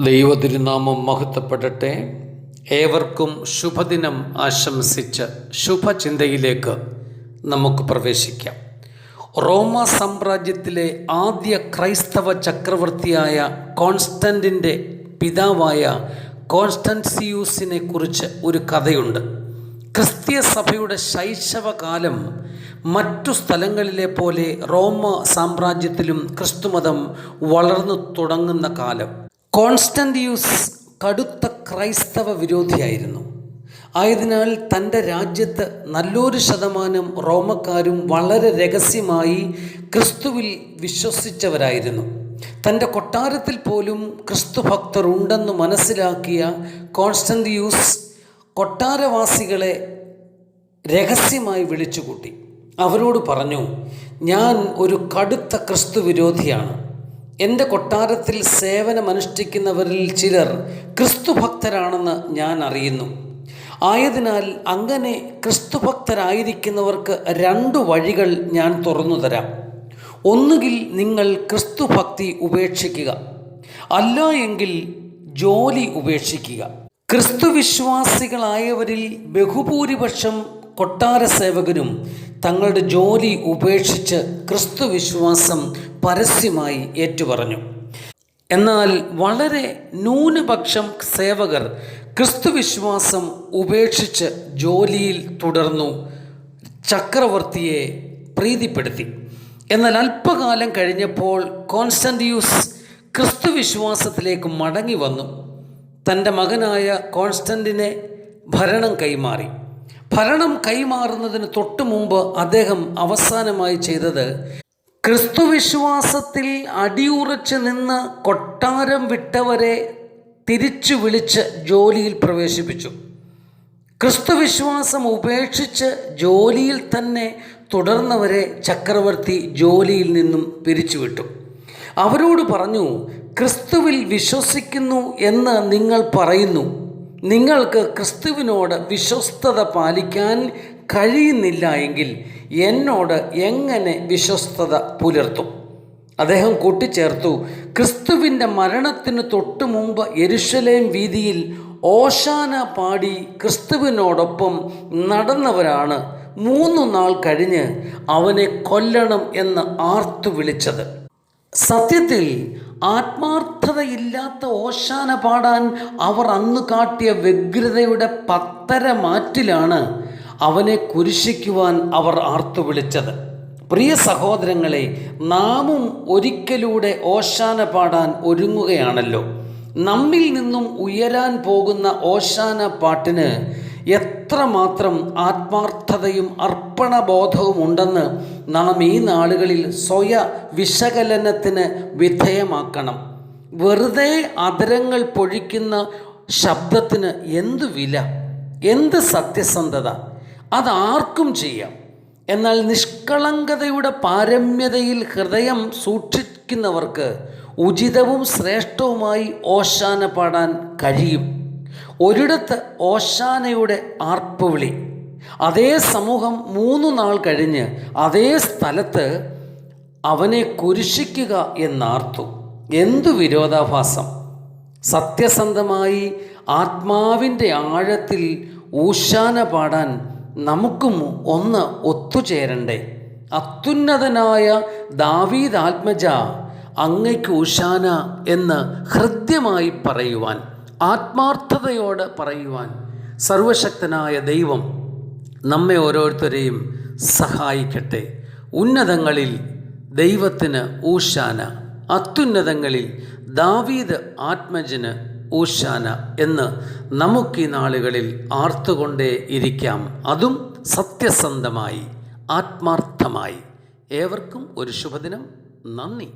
ദൈവതിരുനാമം മഹത്വപ്പെടട്ടെ. ഏവർക്കും ശുഭദിനം ആശംസിച്ച് ശുഭചിന്തയിലേക്ക് നമുക്ക് പ്രവേശിക്കാം. റോമ സാമ്രാജ്യത്തിലെ ആദ്യ ക്രൈസ്തവ ചക്രവർത്തിയായ കോൺസ്റ്റന്റിന്റെ പിതാവായ കോൺസ്റ്റൻസിയൂസിനെ കുറിച്ച് ഒരു കഥയുണ്ട്. ക്രിസ്തീയ സഭയുടെ ശൈശവകാലം മറ്റു സ്ഥലങ്ങളിലെ പോലെ റോമ സാമ്രാജ്യത്തിലും ക്രിസ്തുമതം വളർന്നു തുടങ്ങുന്ന കാലം. കോൺസ്റ്റന്റിയൂസ് കടുത്ത ക്രൈസ്തവ വിരോധിയായിരുന്നു. ആയതിനാൽ തന്റെ രാജ്യത്ത് നല്ലൊരു ശതമാനം റോമക്കാരും വളരെ രഹസ്യമായി ക്രിസ്തുവിൽ വിശ്വസിച്ചവരായിരുന്നു. തന്റെ കൊട്ടാരത്തിൽ പോലും ക്രിസ്തു ഭക്തർ ഉണ്ടെന്ന് മനസ്സിലാക്കിയ കോൺസ്റ്റന്റിയൂസ് കൊട്ടാരവാസികളെ രഹസ്യമായി വിളിച്ചുകൂട്ടി. അവരോട് പറഞ്ഞു ഞാൻ ഒരു കടുത്ത ക്രിസ്തു വിരോധിയാണ്. എന്റെ കൊട്ടാരത്തിൽ സേവനമനുഷ്ഠിക്കുന്നവരിൽ ചിലർ ക്രിസ്തുഭക്തരാണെന്ന് ഞാൻ അറിയുന്നു. ആയതിനാൽ അങ്ങനെ ക്രിസ്തുഭക്തരായിരിക്കുന്നവർക്ക് രണ്ടു വഴികൾ ഞാൻ തുറന്നു തരാം. ഒന്നുകിൽ നിങ്ങൾ ക്രിസ്തുഭക്തി ഉപേക്ഷിക്കുക. അല്ല എങ്കിൽ ജോലി ഉപേക്ഷിക്കുക. ക്രിസ്തുവിശ്വാസികളായവരിൽ ബഹുഭൂരിപക്ഷം കൊട്ടാര സേവകരും തങ്ങളുടെ ജോലി ഉപേക്ഷിച്ച് ക്രിസ്തു വിശ്വാസം പരസ്യമായി ഏറ്റുപറഞ്ഞു. എന്നാൽ വളരെ ന്യൂനപക്ഷം സേവകർ ക്രിസ്തുവിശ്വാസം ഉപേക്ഷിച്ച് ജോലിയിൽ തുടർന്നു ചക്രവർത്തിയെ പ്രീതിപ്പെടുത്തി. എന്നാൽ അല്പകാലം കഴിഞ്ഞപ്പോൾ കോൺസ്റ്റന്റിയൂസ് ക്രിസ്തുവിശ്വാസത്തിലേക്ക് മടങ്ങി വന്നു. തന്റെ മകനായ കോൺസ്റ്റന്റിനെ ഭരണം കൈമാറി. ഭരണം കൈമാറുന്നതിന് തൊട്ടു മുമ്പ് അദ്ദേഹം അവസാനമായി ചെയ്തത് ക്രിസ്തുവിശ്വാസത്തിൽ അടിയുറച്ച് നിന്ന് കൊട്ടാരം വിട്ടവരെ തിരിച്ചു വിളിച്ച് ജോലിയിൽ പ്രവേശിപ്പിച്ചു. ക്രിസ്തുവിശ്വാസം ഉപേക്ഷിച്ച് ജോലിയിൽ തന്നെ തുടർന്നവരെ ചക്രവർത്തി ജോലിയിൽ നിന്നും പിരിച്ചുവിട്ടു. അവരോട് പറഞ്ഞു ക്രിസ്തുവിൽ വിശ്വസിക്കുന്നു എന്ന് നിങ്ങൾ പറയുന്നു. നിങ്ങൾക്ക് ക്രിസ്തുവിനോട് വിശ്വസ്തത പാലിക്കാൻ കഴിയുന്നില്ല എങ്കിൽ എന്നോട് എങ്ങനെ വിശ്വസ്തത പുലർത്തും? അദ്ദേഹം കൂട്ടിച്ചേർത്തു ക്രിസ്തുവിന്റെ മരണത്തിന് തൊട്ടു മുമ്പ് എരുഷലേം വീതിയിൽ ഓശാന പാടി ക്രിസ്തുവിനോടൊപ്പം നടന്നവരാണ് മൂന്നു നാൾ കഴിഞ്ഞ് അവനെ കൊല്ലണം എന്ന് ആർത്തു വിളിച്ചത്. സത്യത്തിൽ ആത്മാർത്ഥതയില്ലാത്ത ഓശാന പാടാൻ അവർ അന്ന് കാട്ടിയ വ്യഗ്രതയുടെ പത്തര മാറ്റിലാണ് അവനെ കുരിശിക്കുവാൻ അവർ ആർത്തു വിളിച്ചത്. പ്രിയ സഹോദരങ്ങളെ നാമും ഒരിക്കലൂടെ ഓശാന പാടാൻ ഒരുങ്ങുകയാണല്ലോ. നമ്മിൽ നിന്നും ഉയരാൻ പോകുന്ന ഓശാന പാട്ടിന് എത്രമാത്രം ആത്മാർത്ഥതയും അർപ്പണബോധവും ഉണ്ടെന്ന് നാം ഈ നാളുകളിൽ സ്വയ വിശകലനത്തിന് വിധേയമാക്കണം. വെറുതെ അതരങ്ങൾ പൊഴിക്കുന്ന ശബ്ദത്തിന് എന്തു വില? എന്ത് സത്യസന്ധത? അതാർക്കും ചെയ്യാം. എന്നാൽ നിഷ്കളങ്കതയുടെ പാരമ്യതയിൽ ഹൃദയം സൂക്ഷിക്കുന്നവർക്ക് ഉചിതവും ശ്രേഷ്ഠവുമായി ഓശാന പാടാൻ കഴിയും. ഒരിടത്ത് ഓശാനയുടെ ആർപ്പുവിളി അതേ സമൂഹം മൂന്നു നാൾ കഴിഞ്ഞ് അതേ സ്ഥലത്ത് അവനെ കുരിശിക്കുക എന്നാർത്തു. എന്തു വിരോധാഭാസം? സത്യസന്ധമായി ആത്മാവിന്റെ ആഴത്തിൽ ഊശാന പാടാൻ നമുക്കും ഒന്ന് ഒത്തുചേരണ്ടേ. അത്യുന്നതനായ ദാവീദ് ആത്മജ അങ്ങയ്ക്ക് ഉഷാന എന്ന് ഹൃദ്യമായി പറയുവാൻ ആത്മാർത്ഥതയോട് പറയുവാൻ സർവശക്തനായ ദൈവം നമ്മെ ഓരോരുത്തരെയും സഹായിക്കട്ടെ. ഉന്നതങ്ങളിൽ ദൈവത്തിന് ഊഷാന അത്യുന്നതങ്ങളിൽ ദാവീദ് ആത്മജന് ഊശാന എന്ന് നമുക്ക് നാളുകളിൽ ആർത്തുകൊണ്ടേ ഇരിക്കാം. അതും സത്യസന്ധമായി ആത്മാർത്ഥമായി. ഏവർക്കും ഒരു ശുഭദിനം. നന്ദി.